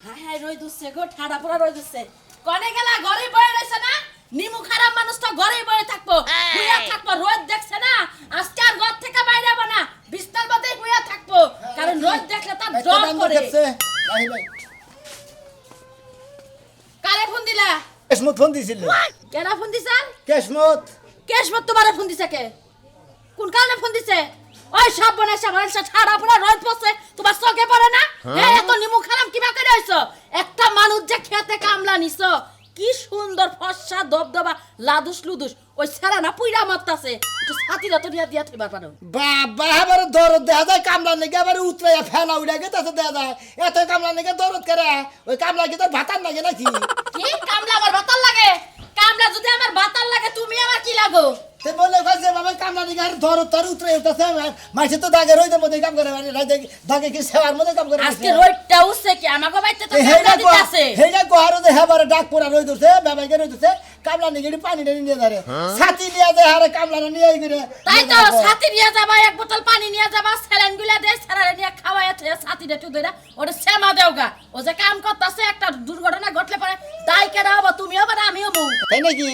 হ্যাঁ হ্যাঁ রই দুসছে গো ঠাডা পড়া রই দুসছে কনে গেলা ঘরে বয়ে রইছে না? নিমু খারাপ মানুষ তো ঘরে বয়ে থাকব। হুইয়া থাকব রোজ দেখছে না? আজকে আর ঘর থেকে বাইরে যাব না। বিস্তার মধ্যে হুইয়া থাকব। কারণ রোজ দেখলে তার জ্বর করে। কারে ফোন দিলা? কেসমত ফোন দিছিল। কেডা ফোন দিছাল কেসমত কেশবত তোমারে ফোন দিছে কে? কোন কারণে ফোন দিছে? ওই সব বনাইছে আমার ছাড়া পড়া রোদ পড়ছে তোমার চোখে পড়ে না? হ্যাঁ। এত নিমু খারাপ কিবা করে হইছো একটা মানুষ যে খেতে কামলা নিছো কি সুন্দর ফর্সা দবদবা লাদুস লুদুস ওই ছেড়া না পুইরা মারতাছে। একটু ছাতিরা তো দিয়া দিয়া থইবার পারো। বাবা এবারে দরদ দেখা যায় কামলা নাকি এবারে উতরাইয়া ফেলা উড়া গেছে দেখা যায়। এত কামলা নাকি দরদ করে ওই কামলা কি তোর ভাতার লাগে নাকি? কি কামলা আমার বাতাল লাগে? কামলা যদি আমার বাতাল লাগে তুমি আমার কি লাগো? সে বলে কাছে বাবা কামলা নাকি আর দরদ তোর উতরাই উঠতেছে মাসে তো দাগে রইতে মধ্যে কাম করে মানে রাইতে দাগে কি সেবার মধ্যে কাম করে আজকে রোদটা উঠছে কি? আমাকে বাইতে তো হেইটা কামলা দিতে আছে হেইটা গোহারো যে হেবারে ডাক পোড়া রই দছে বাবাকে রই দছে কামলা নাকি পানি টানি নিয়ে ধরে ছাতি নিয়ে যায় হারে কামলা নিয়ে আই করে তাই তো ছাতি নিয়ে যাবা এক বোতল পানি নিয়ে যাবা স্যালাইনগুলা দে স্যালাইন নিয়ে খাওয়াই আছে ছাতি দে তুই দে ওটা সেমা দেওগা ও যে কাম করতেছে একটা দুর্ঘটনা ঘটলে পরে তাই কেডা হব তুমিও বা আমিও বউ। তাই নাকি?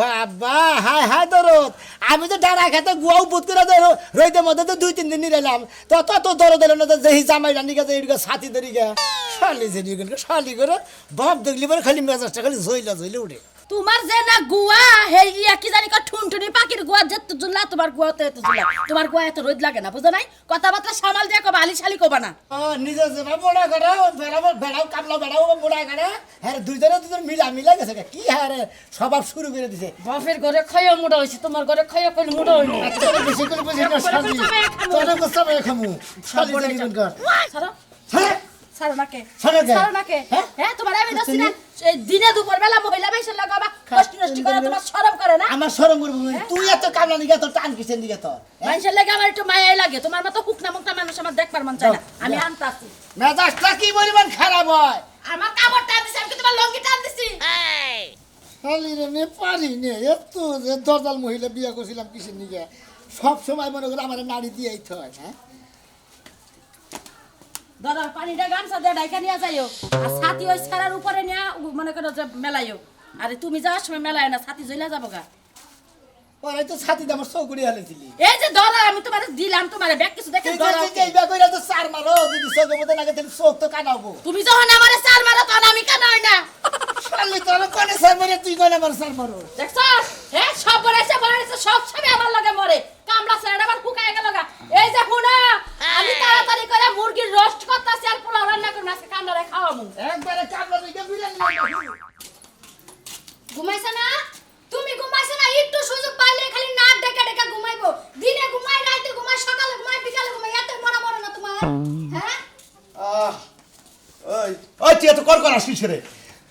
বাবা হাই হাই দরদ। আমি তো ডানা খেতে গুয়াও বুত করে ধরো রইতে মধ্যে তো দুই তিন দিন নিলাম তো তত দরদ এলো না তো যেই জামাই রানি গেছে এইটুকু সাথী ধরি গে শালি জেনি শালি করে বাপ দেখলি পরে খালি মেজাজটা খালি ঝইলা ঝইলে উঠে। তোমার যে না গুয়া হে ইয়া কি জানি কয় ঠুনঠুনি পাখির গুয়া যে তো জুল্লা তোমার গুয়া তো এত জুল্লা তোমার গুয়া এত রোদ লাগে না বুঝো নাই? কথাবার্তা সামাল দিয়ে কবা আলি শালি কবা না। ও নিজে যেবা মোড়া করে বেড়াবো বেড়াও কামলা বেড়াও মোড়া করে হ্যাঁ দুইজনে দুজন মিলা মিলা গেছে কি হ্যাঁ স্বভাব শুরু করে দিছে। বাপের ঘরে খয় মুড়া হয়েছে তোমার ঘরে খয় কইলে মুড়া হইনি বেশি করে বুঝি না শালি। তোরে গোস্তা খামু। শালি যে নিবেন কর। হ্যাঁ হ্যাঁ? হ্যাঁ তোমার আমি দছি না। দিনে দুপুর বেলা মহিলা বেশি লাগাবা কষ্ট নষ্ট করে তোমার শরম করে না? আমার করব তুই এত কামলা নিগে তোর টান কিসের দিকে তোর? মানুষের লাগে আমার একটু মায়াই লাগে। তোমার মতো হুকনা মুকনা মানুষ আমার দেখবার মন চায় না। আমি আনতাছি মেজাজটা কি পরিমাণ খারাপ হয়? আমার কাপড় টান দিছি আমি কি তোমার লঙ্গি টান দিছি খালি রে নে পারি নে। এত যে দরজাল মহিলা বিয়ে করছিলাম কিসের নিগে সব সময় মনে করে আমার নারী দিয়েই হয় হ্যাঁ? দাদা পানিটা গামছা দিয়ে ডাইকা নিয়ে যাইও। আর ছাতি ওই ছাড়ার উপরে নিয়ে মনে করো যে মেলাইও। আরে তুমি যাওয়ার সময় মেলায় না ছাতি জ্বলে যাব গা। ওরাই তো ছাতিতে আমার চৌকুড়ি হালেছিলি। এই যে ধরা আমি তোমার দিলাম তোমার ব্যাগ কিছু দেখে ধরা। এই বিয়ে করে তো চার মারো যদি চোখের মধ্যে লাগে তাহলে চোখ তো কানাবো। তুমি যখন আমারে চাল মারো তখন আমি কেন না। শালি তোর কোনে চার মারে? তুই কোনে আমার চার মারো? দেখছ? হ্যাঁ সব বলেছে বলেছে সব সবই আমার লগে মরে। কামলা ছেড়ে আবার ফুকায় গেল গা। এই যে হুনা আমি তাড়াতাড়ি করে মুরগির রোস্ট করতেছি আর পোলাও রান্না করব আজকে কামলা খাওয়াবো। একবারে কামলা নিগে বিরিয়ানি ঘুমাইছে না? তুমি ঘুমাইছে না? একটু সুযোগ পাইলে খালি নাক ডেকে ডেকে ঘুমাইবো। দিনে ঘুমাই রাতে ঘুমাই সকালে ঘুমাই বিকালে ঘুমাই এত মরা মরা না তোমার হ্যাঁ? আহ, ওই ওই তুই এত কর কর আসিস রে।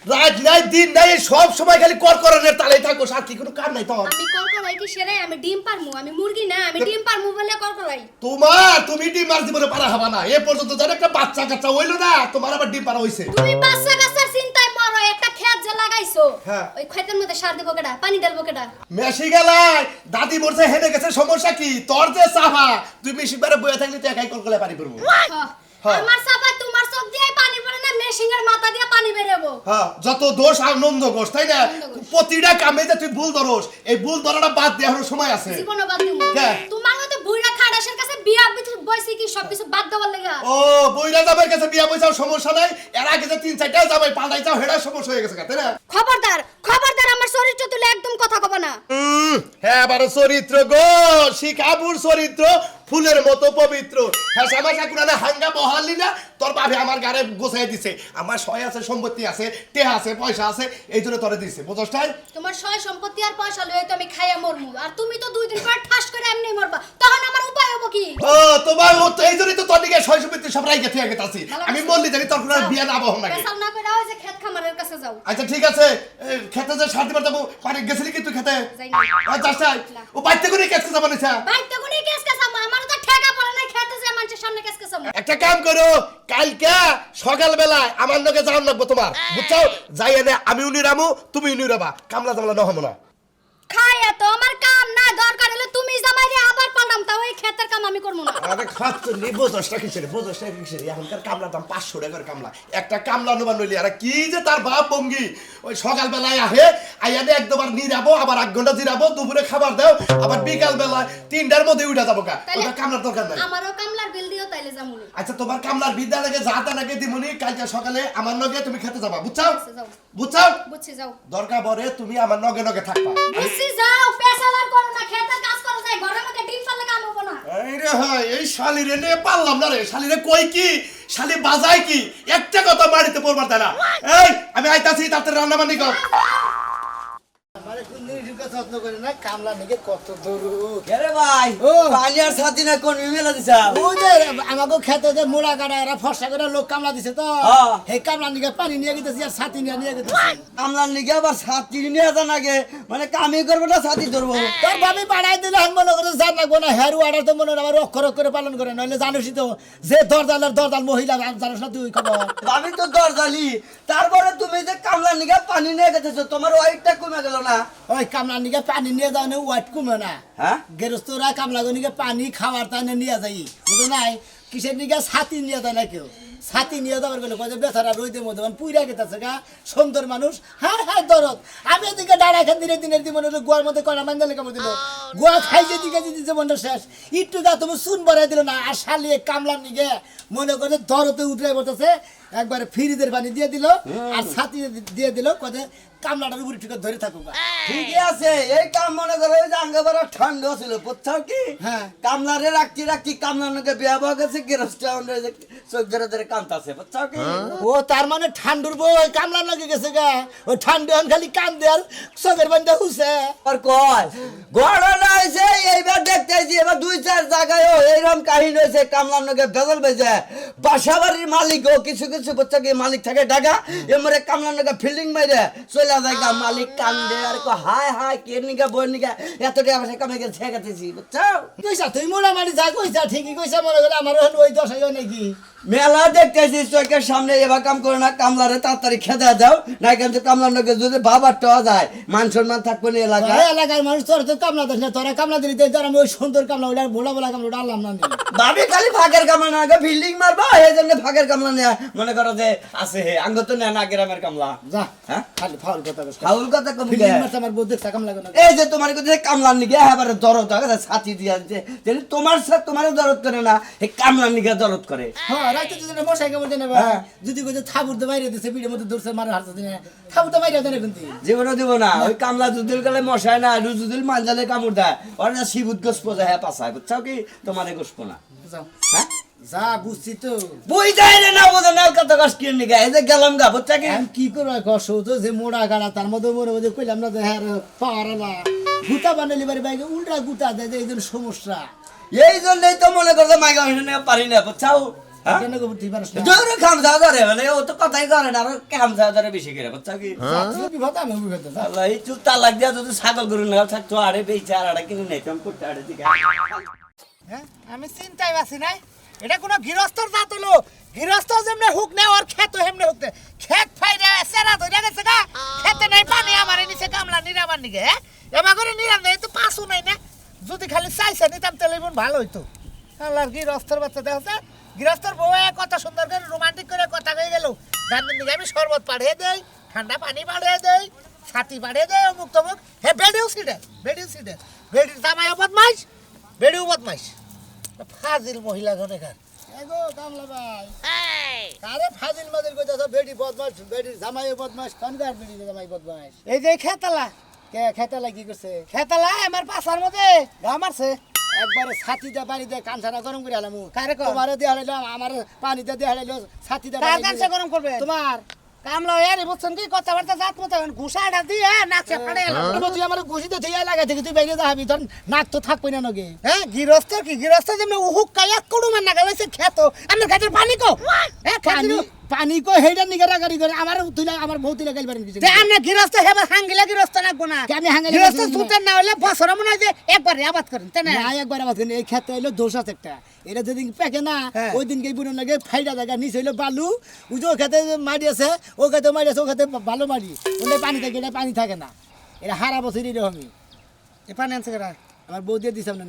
রাত নাই দিন নাই সব সময় খালি কর করানোর তালে থাকো আর কি কোনো কাম নাই তোমার আমি কল করাই কি সেরে আমি ডিম পারমু আমি মুরগি না আমি ডিম পারমু বলে কল করাই তোমার তুমি ডিম মার জীবনে পারা হবা না এ পর্যন্ত যেন একটা বাচ্চা কাচ্চা হইল না তোমার আবার ডিম পারা হইছে তুমি বাচ্চা কাচ্চার চিন্তায় মরো একটা খেত যে লাগাইছো হ্যাঁ। ওই ক্ষেতের মধ্যে সার দেবো কেডা পানি ঢালবো কেডা মেশি গেলাই দাদি মরছে হেনে গেছে সমস্যা কি তোর যে চাহা তুই মেশি বারে বয়ে থাকলে তুই একাই কল করে পানি পড়ব। হ্যাঁ। আমার সাফা তোমার চোখ দিয়ে পানি মেশিনের মাথা দিয়ে পানি বেরোবো। হ্যাঁ যত দোষ আর নন্দ ঘোষ তাই না? প্রতিটা কামে যে তুই ভুল ধরোস এই ভুল ধরাটা বাদ দেওয়ার সময় আছে। জীবনে বাদ দিব? তোমার মতো বুইড়া খাড়াসের কাছে বিয়া বইছি কি সবকিছু বাদ দেওয়ার লেগা? ও বইরা জামাইয়ের কাছে বিয়া পয়সার সমস্যা নাই। এর আগে যে তিন চারটা জামাই পাল্টাই যাও হেডার সমস্যা হয়ে গেছে তাই না? খবরদার খবরদার আমার চরিত্র তুলে একদম কথা কব না। হ্যাঁ বারো চরিত্র গো শিখাবুর চরিত্র ফুলের মতো পবিত্র। হ্যাঁ সামাশা কুনানে হাঙ্গা বহালি না তোর বাপে আমার গাড়ে গোছাই দিছে। আমার সয় আছে সম্পত্তি আছে টেহা আছে পয়সা আছে এই জন্য তোরে দিছে বুঝছ তাই তোমার সয় সম্পত্তি আর পয়সা লয়ে তো আমি খাইয়া মরমু। আর তুমি তো দুই দিন পর ঠাস করে এমনি মরবা। তখন আমার উপায় হব কি? ও তোমার ও তো এই তো তোর দিকে সয় সব রাইকে থেকে গেতাছি। ভালো আমি বললি জানি তোর কোনো বিয়া না বহন লাগে পেশাল না করে ওই যে ক্ষেত খামারের কাছে যাও। আচ্ছা ঠিক আছে। খেতে যে সারতে পারতাম পানি গেছিলি কি তুই খেতে যাই না। না। ও বাইতে করে কেসকে যাব নিছা বাইতে কোনি কেস কেস আমার আমার তো ঠেকা পড়ে নাই খেতে যে মানুষের সামনে কেস কেস একটা কাম করো কালকে সকাল বেলায় আমার লগে যাওয়ার লাগবো তোমার। বুঝছ? যাই এনে আমি উনি রামু তুমি উনি রাবা। কামলা জামলা নহম না। খাইয়া তো আমার কাম না দরকার হলে তুমি করব না। আরে খাচ্ছ নি বোঝসটা কিসের বোঝসটা কিসের এখনকার কামলার দাম পাঁচশো টাকার কামলা। একটা কামলা নোবা নইলি আর কি যে তার বাপ ভঙ্গি ওই সকালবেলায় আহে আইয়ানে একদমবার নিরাবো আবার এক ঘণ্টা জিরাবো দুপুরে খাবার দাও আবার বিকাল বেলায় তিনটার মধ্যে উঠা যাব কা ওটা কামলার দরকার নাই। আমারও কামলার বিল দিও তাইলে আচ্ছা তোমার কামলার বিদ্যা লাগে যা তা লাগে দিমুনি কালকে সকালে আমার নগে তুমি খেতে যাবা বুঝছ আচ্ছা, বুঝছ যাও। দরকার পড়ে তুমি আমার নগে নগে থাকবা। বুঝছি যাও পেশালার করো না ক্ষেতের কাজ যাই ঘরের মধ্যে ডিম পারলে কাম হব না। এই রে হয় এই শালিরে নিয়ে পারলাম না রে। শালিরে কই কি? শালি বাজায় কি? একটা কথা পড়বার এই আমি আইতাছি তাতে রান্না বান্নি কর। যত্ন করে না কামলা নাকি কত আরে ভাই? ও। পানি আর সাথী না কোন মেলা দিছা? ওই যে আমাকে খেতে যে মোড়া কাটা এরা ফর্সা করে লোক কামলা দিছে তো। সেই কামলা নিকে পানি নিয়ে গেতেছি আর নিয়ে নিয়ে গেতেছি। কামলার লিগে আবার সাথী নিয়ে আগে। মানে কামই করব না সাথী ধরবো। তোর ভাবি বাড়াই দিলে মনে করে জান লাগবো না হেরু অর্ডার তো মনে আমার অক্ষর অক্ষরে পালন করে নইলে জানিসই তো যে দরজালের দরজাল মহিলা জানিস না তুই খবর। আমি তো দরজালি। তারপরে তুমি যে কামলা লিগে পানি নিয়ে গেছো তোমার ওয়াইটটা কমে গেল না? ওই কামলা নিকে পানি নিয়ে যাও না ওয়াইট কমে না। হ্যাঁ গেরস্তরা কামলা নিকে পানি খাওয়ার তাই নিয়ে যাই। বুঝো নাই? কিসের নিকে ছাতি নিয়ে যায় না কেউ ছাতি নিয়ে যাবার গেলে কয়ে বেচারা রইতে মধ্যে মানে পুইরা গেতেছে গা সুন্দর মানুষ। হ্যাঁ হ্যাঁ দরদ। আমি এদিকে দাঁড়া খান দিনে দিনের দিন মনে গোয়ার মধ্যে কয়না মাঞ্জালে কামড় দিল গোয়া খাই যে দিকে যদি জীবনটা শেষ। একটু গা তুমি চুন বড়াই দিল না আর শালিয়ে কামলার নিকে মনে করে দরতে উঠে বলতেছে একবারে ফ্রিজের পানি দিয়ে দিল আর ছাতি দিয়ে দিল কয়ে কামলাটার উপরে ঠিক ধরে থাকুক ঠিকই আছে এই কাম মনে করো ওই যে আঙ্গাবারা ঠান্ডা ছিল বুঝছ কি? হ্যাঁ। কামলারে রাখছি রাখছি কামলার নাকি বিয়া হয়ে গেছে গেরস্ট চোখ ধরে ধরে কামতাছে বুঝছ কি? ও তার মানে ঠান্ডুর বই কামলা লাগে গেছে গা। ও ঠান্ডু এখন খালি কান দেয়াল চোখের বান্ধা হুসে আর কয়? ঘটনা হয়েছে এইবার দেখতে আইছি এবার দুই চার জায়গায় এইরকম কাহিনী হয়েছে কামলার নগে বেদল বেজে। বাসা বাড়ির মালিক ও কিছু কিছু বাচ্চা কি মালিক থাকে ঢাকা এমরে কামলার নগে ফিল্ডিং মাইরে চলে যায় গা, মালিক কান্দে আর কো হাই হাই কে নিগা বই নিগা এত টাকা পয়সা কামে গেছে ঠেকাতেছি বুঝছ? কইসা তুই মোটামুটি যা কইসা ঠিকই কইসা মনে করে আমার এখন ওই দশাই নাকি? মেলা দেখতেছি চোখের সামনে এবার কাম করে না কামলারে তাড়াতাড়ি খেদা দাও না কিন্তু কামলার নগে যদি বাবার টওয়া যায় মান সম্মান থাকবে না এলাকায়। এলাকার মানুষ তোর তো কামলা দিস না তোরা কামলা দিলি তোর আমি ওই সুন্দর কামলা ভোলা কামলা ওটা আনলাম না। ভাবি খালি ফাঁকের কামলা না আগে ফিল্ডিং মারবা এই জন্য ফাঁকের কামলা নেয়া মনে করো যে আছে হে আঙ্গ তো নেয় না গ্রামের কামলা। যা হ্যাঁ? খালি ফাউল। কথা কথা কম আমার বউ দেখছে কামলা কেন এই যে তোমার কাছে কামলার নিগে এবারে দরদ ছাতি দিয়ে আনছে। যদি তোমার সাথে তোমার দরদ করে না এই কামলার নিগে দরদ করে। হ্যাঁ রাইতে যদি মশাই কেমন জানে হ্যাঁ। যদি থাবুর বাইরে দিছে বিড়ের মধ্যে দূরছে মারা হারছে দিনে থাবুর তো বাইরে দেনে কিন্তু। জীবনে দিব না। ওই কামলা দুদিল গেলে মশাই না কামড় দেয়। ওর শিবুত গোসপ যায় হ্যাঁ পাশায় বুঝছ কি? তোমারে গোসপ না। যাও হ্যাঁ যা বুঝছি তো বই যায় রে না বোঝে না কত কষ্ট কিনে নিগে এই যে গেলাম গা বুঝছ কি আমি কি করব কষ্ট তো যে মোড়া গাড়া তার মধ্যে মনে মধ্যে কইলাম না যে হ্যাঁ পাওয়ারা গুতা বানালি বাড়ি বাইকে উল্টা গুতা দেয় যে এই জন্য সমস্যা এই জন্যই তো মনে করছে মাইগা হিসেবে পারি না বুঝছাও হ্যাঁ কেন গো বুঝতে পারছ না জোরে খামসা ধরে মানে ও তো কথাই করে না আর খামসা ধরে বেশি করে বুঝছ কি তুই বিপদ আমি বিপদ যা। আল্লাহ এই চুল তালাক দিয়া যদি ছাগল গরু না থাকতো আরে বেচে আড়া কিনে নেতাম করতে আড়ে দিকে হ্যাঁ? আমি চিন্তায় আছি নাই। এটা কোনো গৃহস্থর জাত হলো। গৃহস্থ যেমনে হুক নেই ওর খেত হেমনে হুক নেই খেত ফাইরে সেরা ধরে গেছে গা। খেতে নাই, পানি আমারে নিচে গামলা নিরাবার নিগে হ্যাঁ এবার করে নিরাম দেয় তো পাঁচও নাই না? যদি খালি চাইছে নিতাম তাহলে বোন ভালো হইতো আল্লাহর গৃহস্থর বাচ্চা দেখা গৃহস্থর বউ কত সুন্দর করে রোমান্টিক করে কথা হয়ে গেল। জানেন দিকে আমি শরবত পাড়িয়ে দেই ঠান্ডা পানি পাড়িয়ে দেই, ছাতি পাড়িয়ে দেয় অমুক তমুক। হে, বেডিও সিডে বেডিও সিডে বেডির জামাইও বদমাইশ বেডিও বদমাইশ ফাজিল মহিলা জনেকার এগো কামলা ভাই। কারে ফাজিল মাদিল কইতাছ? বেডি বদমাস বেডি জামাই বদমাস কোনকার বেডি জামাই বদমাস এই যে খেতালা। কে খেতালা কি করছে? খেতালা আমার পাশার মধ্যে। গা মারছে। একবারে ছাতি দে পানি দে কানসানা গরম করে আলামু। কারে তোমারে দিয়ে হারাইলাম আমার পানি দে দিয়ে হারাইলো ছাতি দে কার কানসা গরম করবে? তোমার। কামলা ইয়ারে বুঝছেন কি কথাবার্তা জাত মতো ঘুষাটা দিয়ে নাকছে ফাড়ে এলাম এবার তুই আমার ঘুষিতে তুই লাগা থেকে তুই বাইরে যাবি তোর নাক তো থাকবি না নগে। হ্যাঁ গৃহস্থ কি? গৃহস্থ যেমন উহুক কাইয়া কুড়ুমান না গেছে খেত। আমার গাছের পানি কো? হ্যাঁ পানি পানি কো হেডা নিগে রাগারি করে আমার তুই আমার বউ তুই লাগাইল পারেন কিছু আমরা গৃহস্থ হেবা হাঙ্গিলা গৃহস্থ লাগবো না। আমি হাঙ্গালি গৃহস্থ গৃহস্থ না? হলে বছর মনে হয় যে একবারে আবাদ করেন তাই না একবার আবার কিন্তু এই ক্ষেত্রে হইল দোষ আছে একটা। এটা যেদিন পেকে না। ওই দিনকে বুড়ো লাগে ফাইডা জায়গা নিচে হইল বালু। ওই যে ও খেতে মারি আছে ও খেতে মারি আছে ও খেতে ভালো মারি ওটা পানি থাকে এটা পানি থাকে না। এটা হারা বছর এরকমই এ পানি আনছে কেরা আমার বউ দিয়ে দিছে আপনার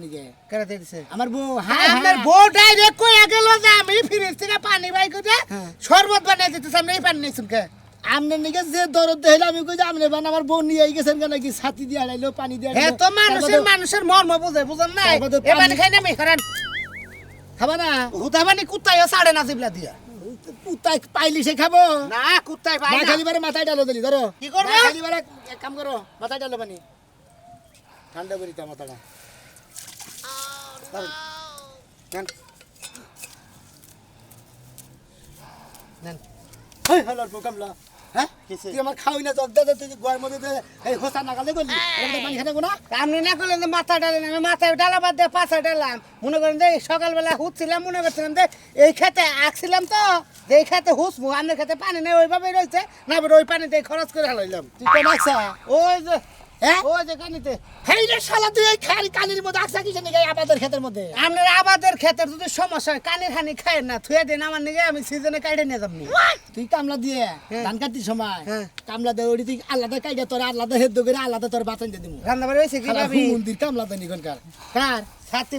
কেটে দিয়ে দিছে? আমার বউ হ্যাঁ আপনার হ্যাঁ। বউ ডাইরেক্ট কইয়া গেল যে আমি ফ্রিজ থেকে পানি বাই করে হ্যাঁ। শরবত বানাই দিতেছি এই পানি নিয়েছেন কে? আমনে নিকে যে দরদ আমি কই যে আমনে বান আমার বউ নিয়ে গেছেন কেন কি? ছাতি দিয়ে আড়াইলো পানি দিয়ে হ্যাঁ তো মানুষের মানুষের মর্ম বুঝে বুঝেন না এ পানি খাই না আমি করেন। খাবা না। হুদা পানি কুত্তাইও সাড়ে না জিবলা দিয়া। কুত্তায় পাইলি সে খাব। না কুত্তাই পাই না। খালি বারে মাথায় ডালো দিলি ধরো। কি করব? না খালি বারে এক কাম করো মাথায় ডালো পানি। ঠান্ডা করি তা মাথাটা নেন। নেন। হেই হলার বউ কামলা হ্যাঁ? তুই আমার খাওয়াই না জগ দে দে, তুই গোয়ার মধ্যে এই হোসা নাগালে করলি পানি খানে না? আপনি না করলেন যে মাথা ডালেন আমি মাথায় ডালা দিয়ে পাশা ডালাম মনে করেন যে সকালবেলা হুচ্ছিলাম মনে করছিলাম যে এই খেতে আঁকছিলাম তো যে এই খেতে খেতে পানি নেই ওইভাবে রয়েছে। না ওই পানিতে খরচ করে হালাইলাম। তুই ওই যে হ্যাঁ? ওই যে কানিতে। হেই রে শালা তুই এই খালি কালির মধ্যে আকসা কিসে আমাদের ক্ষেতের মধ্যে। আপনার আবাদের ক্ষেতের যদি সমস্যা হয় কানির হানি খায় না থুয়ে দিন আমার নিগে আমি সিজনে কাটে নিয়ে যাবনি। তুই কামলা দিয়ে হ্যাঁ। ধান কাটতির সময় হ্যাঁ। কামলা দিয়ে ওটি তুই আলাদা কাইডা তোর আলাদা হেদ্দ করে আলাদা তোর বাতন দিয়ে দিমু। রান্না বাড়ি কি ভাবি? মন্দির কামলা দেন এখানকার। কার?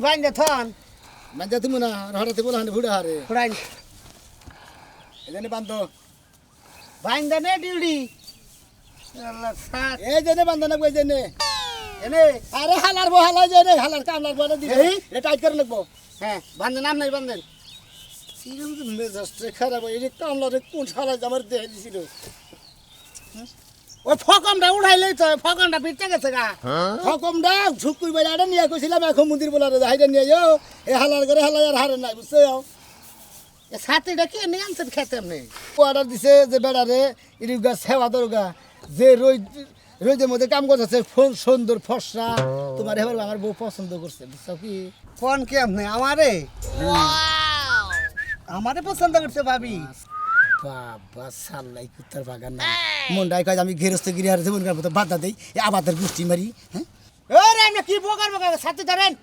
বাইন্দে থন। মানে তুমি না হঠাৎ বলে হানে ভুড়ে হারে। এখানে বান্ধ। বাইন্দে নে সাত এই জেনে বান্ধ না। কই জেনে এনে আরে হালার বো হালাই জেনে হালার দিবে এই? এটা টাইট করে লাগবো। হ্যাঁ বান্ধে নাম নাই বান্ধেন তো মেজাজটা খারাপ এই কামলারে কোন শালা আমার দেহে দিছিল। ওই ফকমটা উঠাইলেই তো ফকমটা পিটতে গেছে গা। হকমটা ঝুকুই বেড়াটা নিয়ে কইছিলাম এখন মন্দির বলারে হাইটা নিয়ে যাও এ হালার করে হালাই আর হারে নাই বুঝছ? এ ছাতিটা কে নিয়ে আনছেন খেতে আপনি? অর্ডার দিছে যে বেড়ারে ইরিগা সেবা দরগা। যে রই রইদের মধ্যে কাম করতেছে সুন্দর ফর্সা তোমার এবার আমার বউ পছন্দ করছে বুঝছ কি? কোন কে আপনি? আমারে? আমারে পছন্দ করছে ভাবি। বাবা সাল্লাই কুত্তার বাগান না কাজ আমি গেরস্ত গিরি আর জীবন মতো বাধা দেই আবাদের গোষ্ঠী মারি হ্যাঁ? ওরে আপনি কি বোকার বোকার ছাতি ধরেন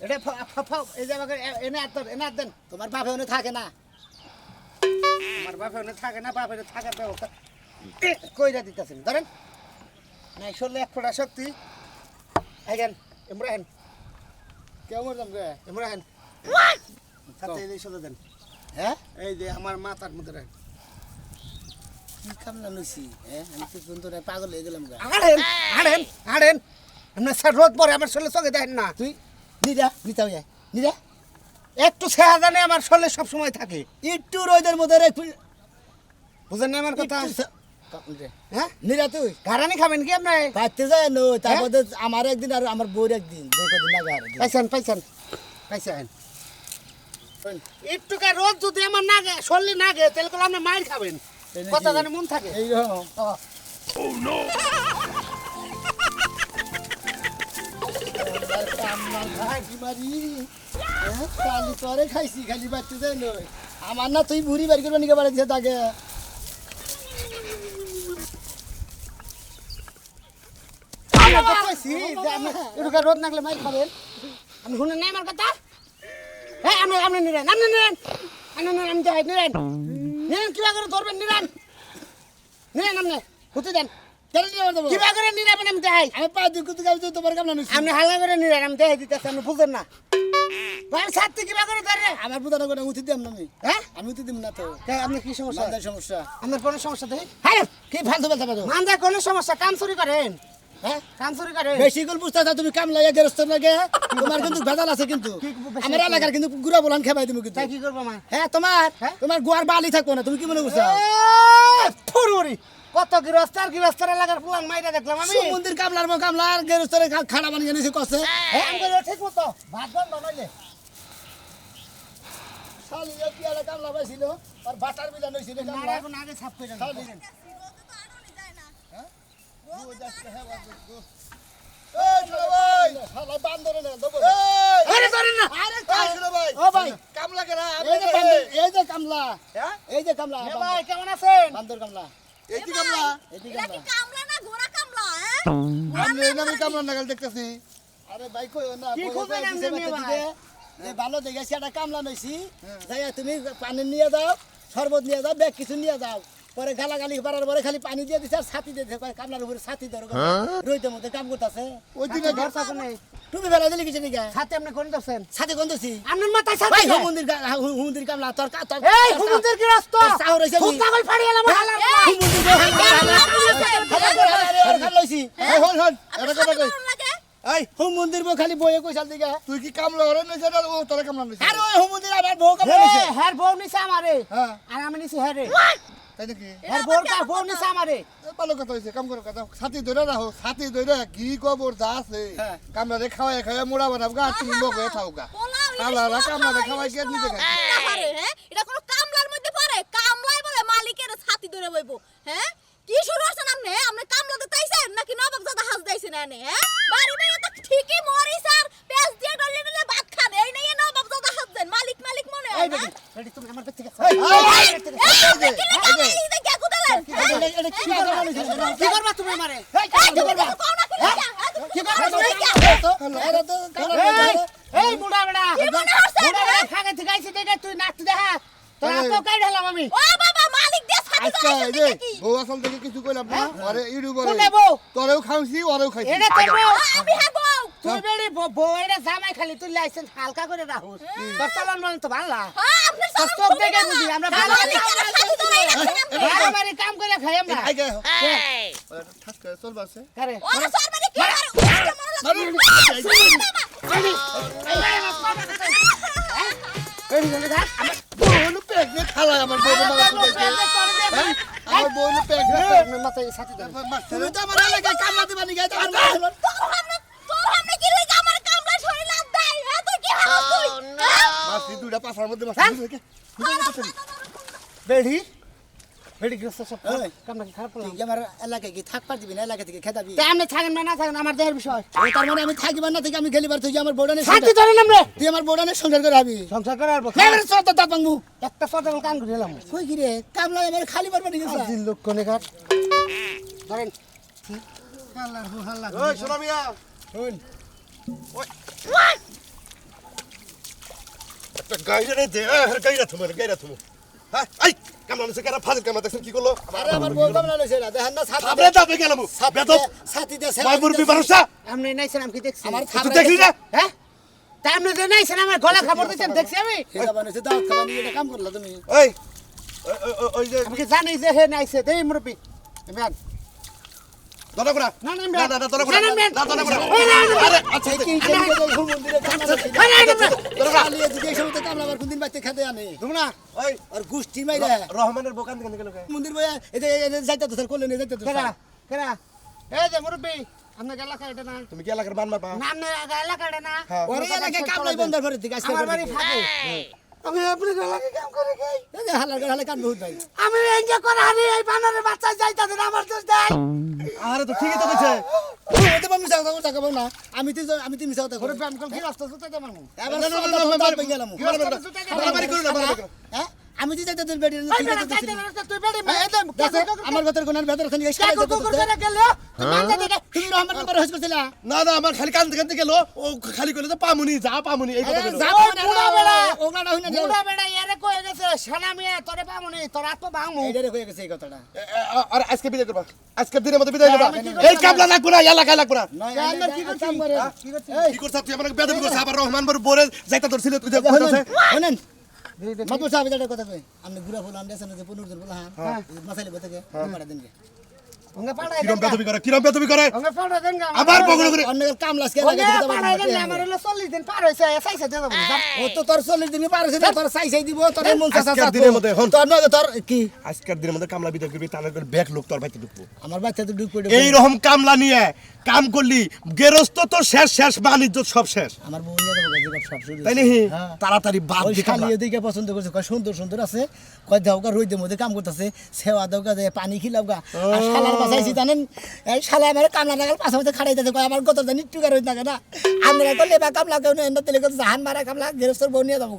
এটা ফ- ফ- ফ- এই যে আমাকে এনে এনে দেন। তোমার বাপে ওনে থাকে না। আমার বাপে ওনে থাকে না বাপে এ, কইরা দিতেছেন ধরেন। নাই শরীরে এক ফোঁটা শক্তি। আইগেন এমরা হেন কেমন দাম গে এমরা হেন ছাতি এই সোজা দেন। হ্যাঁ? এই যে আমার মাথার মধ্যে রাখেন কি কামলা নইছি হ্যাঁ? আমি তো পাগল হয়ে গেলাম গা। আড়েন আড়েন আড়েন। আপনার স্যার রোদ পরে আমার শরীরে চোখে দেখেন না। তুই নিরা নিতা হইয়া নিরা একটু ছেঁড়া জানে আমার শরীরে সবসময় থাকে। একটু রোদের মধ্যে রে বুঝেন না আমার কথা। হ্যাঁ? নিরা তুই খাবেন কি আপনি পাইতে যায় নো তারপরে আমার একদিন আর আমার বউর একদিন কদিন আর। পাইছেন পাইছেন যদি আমার না গে শরীরে না গে তাহলে করে আপনি মাইর খাবেন। কথা জানে মন থাকে। এই মারি, হ্যাঁ, খাইছি খালি যায় আমার না তুই বুড়ি বাড়ি করবে নিকে বাড়ি দিছে তাকে তো কইছি যে আপনি একটু কা রোদ নাগলে মাইর খাবেন আমি শুনেন নাই আমার কথা। হ্যাঁ আপনি আপনি নিলেন আপনি নিলেন আপনি নিলেন আমি যাই নিলেন নিলেন কিবা করে ধরবেন নিলেন নিলেন আপনি হুতে দেন? কিবা করে নিলেন আমি যাই। আমি পা দুঃখ তুই গাড়ি তোমার কামলা নইছি আপনি হালা করে নিলেন আমি দেখে দিতেছি আপনি বুঝেন না। ভাই ছাত্রী কিবা করে ধরে। আমার বুধানো করে উঠি দিম না আমি। হ্যাঁ? আমি উঠি দিম না তো। আপনার কি সমস্যা? সমস্যা। আপনার কোনো সমস্যা দেখি? হ্যাঁ কি ফালতু বলতে পারো? কোনো সমস্যা? কাম চুরি করেন। হ্যাঁ? বেশি গোল বুঝতে তুমি কাম লাগিয়ে গেরস্ত লাগে তোমার কিন্তু ভেজাল আছে কিন্তু। আমার এলাকার কিন্তু গুড়া বলান খেবাই তুমি কিন্তু। কি করব হ্যাঁ তোমার? হ্যাঁ? তোমার গোয়ার বালি থাকব না তুমি কি মনে করছ? ফুরুরি কত গৃহস্থার গৃহস্থার এলাকার পুলান মাইরা দেখলাম আমি। মন্দির কামলার মো কামলার গেরস্তরে খানা বানিয়ে নিয়েছি কষে হ্যাঁ, ঠিক মতো। ভাত বন্ধ নইলে। শালি এ পিয়ালা কামলা পাইছিল? আর বাটার নারা এখন আগে ছাপ করে আরে ভাই কই ভালো দেখে একটা কামলা নইছি তুমি পানি নিয়ে যাও শরবত নিয়ে যাও ব্যাগ কিছু নিয়ে যাও পরে গালাগালি পারার পরে খালি পানি দিয়ে দিছে আর ছাতি দিয়ে দিছে কামলার উপরে ছাতি ধরো রইতে মধ্যে কাম করতেছে ওই দিনে তো নেই তুমি বেলা দিলি কিছু নিকা সাথে আপনি কোন দছেন ছাতি কোন দছি আপনার ভাই সাথে হুমুন্দির হুমুন্দির কামলা তোর কা- তোর এই হইছে খুব পাগল ফাড়ি এলাম গো হালা লইছি এই হল হল এটা কথা কই এই হুমুন্দির বউ খালি বইয়ে কইসাল দিকা তুই কি কামলা হরে না ও তোরে কামলা নইছে আর ওই হুমুন্দির আবার বউ কামলা হ্যার বউ নিছে আমারে হ্যাঁ। আর আমি নিছি হ্যারে তাই নাকি? হ্যার বউর কা বউ নিছে আমারে। ভালো কথা হইছে কাম করো কথা। ছাতি ধরে রাখো ছাতি ধরে কি কবর যা আছে কামলা রে খাওয়াই খাওয়াই মোড়া বানাব গা তুমি হয়ে থাও গা কামলা রা কামলা রে খাওয়াই কে নিতে আরে, হ্যাঁ? এটা কোনো কামলার মধ্যে পড়ে। কামলাই বলে মালিকের ছাতি ধরে বইবো হ্যাঁ কি শুরু আছেন আপনি আপনি কামলাতে তাইছেন নাকি নবাব দাদা হাজ দাইছেন এনে হ্যাঁ বাড়ি বাইরে তো ঠিকই মরি স্যার পেঁয়াজ দিয়ে ডলে ডলে ভাত খান এই নিয়ে নবাব দাদা হাজ দেন মালিক মালিক মনে হয় না হ্যাঁ? তুমি আমার থেকে কি করবা তুমি আমারে কি? হ্যাঁ, কি করবা এই বুড়া বড়া মনে বুড়া বড়া হ্যাঁ? খাগে তুই নাচ দেখা তোর। তো কাই ঢালাম আমি ও বাবা মালিক দিয়ে ছাতি আজকে ধরে এই আইছেন যে নাকি? বউ আসল থেকে কিছু কইলাম না আরে ইডু করে কোনে বউ? তোরেও খাওছি ওরেও খাইছি এটা তোর বউ আ, আমি হ্যাঁ বউ তুই বেড়ি বউ এটা জামাই খালি তুই লাইসেন্স হালকা করে রাখুস তোর চালান বলেন তো ভালো হ্যাঁ, আপনি তোর সব দেখে বুঝি আমরা ভালো মালিকের ছাতি ধরে আইছেন আপনি। বাড়াবাড়ি কাম করে খাই আমরা আই গে ঠাস করে চল বাসে আরে ওরা সরবারে কি করে? এই গেলে যা বউ হলো প্রেগনেন্ট খালা আমার বউ হ্যাঁ? আমার বউ হলো প্রেগনেন্ট আপনার মাথায় সাথে তুমি তো আমার এলাকায় কামলা দিবা নিকা? এটা আমার মা- তোর সামনে- কি লিগা আমার কামলা শরীর লাগ দেয়? হ্যাঁ, তুই কি হারাস তুই? মাসি দুইটা পাছার মধ্যে মাসি বেড়ি? আমার এলাকায় কি থাকবার দিবি না? এলাকা থেকে খেদাবি? তা আপনি থাকেন না না থাকেন আমার দেহের বিষয়। ও তার মানে আমি থাকিবার না থেকে আমি খেলিবার তুই আমার বোর্ডানে সাথে ধরে নামরে তুই আমার বোর্ডানে সংসার করে আবি সংসার না দাঁত ভাঙবো। একটা সদল কাম করে এলাম। কই কি রে কামলা আমার খালি পারবা নিকে দিল লোক কোনে ঘাট ধরেন। ওই শোনা মিয়া। একটা গাইরা রে দে আর গাইরা থুমে গাইরা থুমু। হ্যাঁ আই! কামলা নসে কারা ফাজিল কামলা দেখছেন? কি করল? আরে আমার বউ কামলা লইছে না দেখেন না ছাতি আপনি যাবে গেলাম বেদব। ছাতি দে মাইপুর বিবারসা আপনি নাইছেন আমি কি দেখছি? আমার তুই দেখলি না? হ্যাঁ? তা আপনি যে নাইছেন আমার গলা খাবার দিচ্ছেন দেখছি আমি। হেদা বানাইছে দাও খাবার নিয়ে কাম করলা তুমি। ওই ওই- ওই- ওই যে আমি জানি যে হে নাইছে দেই মুরব্বি। এবার রহমানের বোকান মন্দির এতে যাইতে তো স্যার করলেন যাইতে তো কেরা কেরা এই যে মুরব্বি আপনার এলাকা এটা না তুমি কি এলাকার বান মারবা না আপনার এলাকা এটা না হ্যাঁ। ওরে এলাকায় কামলাই পরে থেকে আজকে আমার বাড়ি ফাঁকে আমি আপনি গলাকে কাম করে খাই। এই হালার হালার কান বহুত ভাই। আমি এনজয় করে হারি এই বানরের বাচ্চা যাই তাদের আমার দোষ দেয়। আরে তো ঠিকই তো কইছে। ওতে আমি মিছা কথা কথা কব না। আমি তো আমি তো মিছা করি কি রাস্তা দেব এবার করো না করো। হ্যাঁ? আমি তো যাইতে তোর বেডি আছে যাইতে তুই বেড়ি মে। দেখো আমার ভেতর কোন ভেতর খানি এসে কুকুর গেল? তুই তুমি রহমান নাম্বার হইছ করছিলা না না আমার খালি কান থেকে গেল ও খালি কইলে তো পামুনি যা পামুনি এই কথা যা ও বুড়া বেড়া। ওগলা হইনা দিও বুড়া বেড়া ইয়ারে কয়ে গেছে সানা মিয়া তোরে পামুনি তোর আত্ম বামু এইটারে কই গেছে এই কথাটা। আরে আজকে বিদায় করবা? আজকের দিনের মধ্যে বিদায় করবা? কি এই কামলা লাগবো না এলাকায় লাগবো না। আমরা কি করছি? কি করছিস? কি করছ তুই আমার বেদবি করছ আবার রহমান বড় বোরে যাইতা তোর ছিল তুই যে হনেন মাতুর সাহেব কথা কই? আপনি গুড়া ফুল আমরা যে পুনর্জন বলা হ্যাঁ মাসাইলে দেন গে। পাড়াই কিরম বেদবি করে কিরম বেদবি করে? ওঙ্গে পাড়াই দেন আবার বগুড়ো করে। অন্য কাম লাসকে ওঙ্গে লাগে পাড়াই দেন আমার হলো 40 দিন পার হইছে এসআইছে দেব ও তো তোর চল্লিশ দিন পার হয়েছে তোর চাই চাই দিব তোর মন চাচা আজকের দিনের মধ্যে হন। তোর নয় তোর কি? আজকের দিনের মধ্যে কামলা বিদায় করবি তাহলে করে ব্যাগ লোক তোর বাইতে ঢুকবো। আমার বাচ্চা তো ডুব এই রকম কামলা নিয়ে কাম করলি গেরস্ত তো শেষ শেষ বাণিজ্য সব শেষ। আমার বউ নিয়ে দেবো গাজি সব শুরু তাই নাকি? হ্যাঁ। তাড়াতাড়ি বাদ দি খালি এদিকে পছন্দ করছে কয় সুন্দর সুন্দর আছে। কয় দেওগা রইদের মধ্যে কাম করতেছে সেবা দেওগা দেয় পানি খিলাওগা আর বাসাইছি জানেন? এই শালা আমার কামলা লাগাল পাশে পাশে খাড়াইতেছে কয় আমার গত জানি টুকার হইতে থাকে না। আমরা তো লেবা কামলা কেউ নেই তেলে জাহান মারা কামলা, গেরস্তর বউ নিয়ে যাব